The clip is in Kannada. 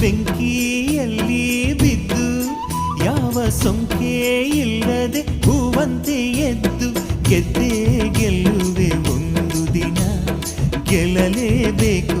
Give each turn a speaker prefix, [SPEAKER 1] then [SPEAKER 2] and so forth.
[SPEAKER 1] ಬೆಂಕಿಯಲ್ಲಿ ಬಿದ್ದು ಯಾವ ಸೊಂಕೆ ಇಲ್ಲದೆ ಹೂವಂತೆ ಎದ್ದು ಗೆದ್ದೇ ಗೆಲ್ಲುವೆ ಒಂದು ದಿನ ಗೆಲ್ಲಲೇಬೇಕು.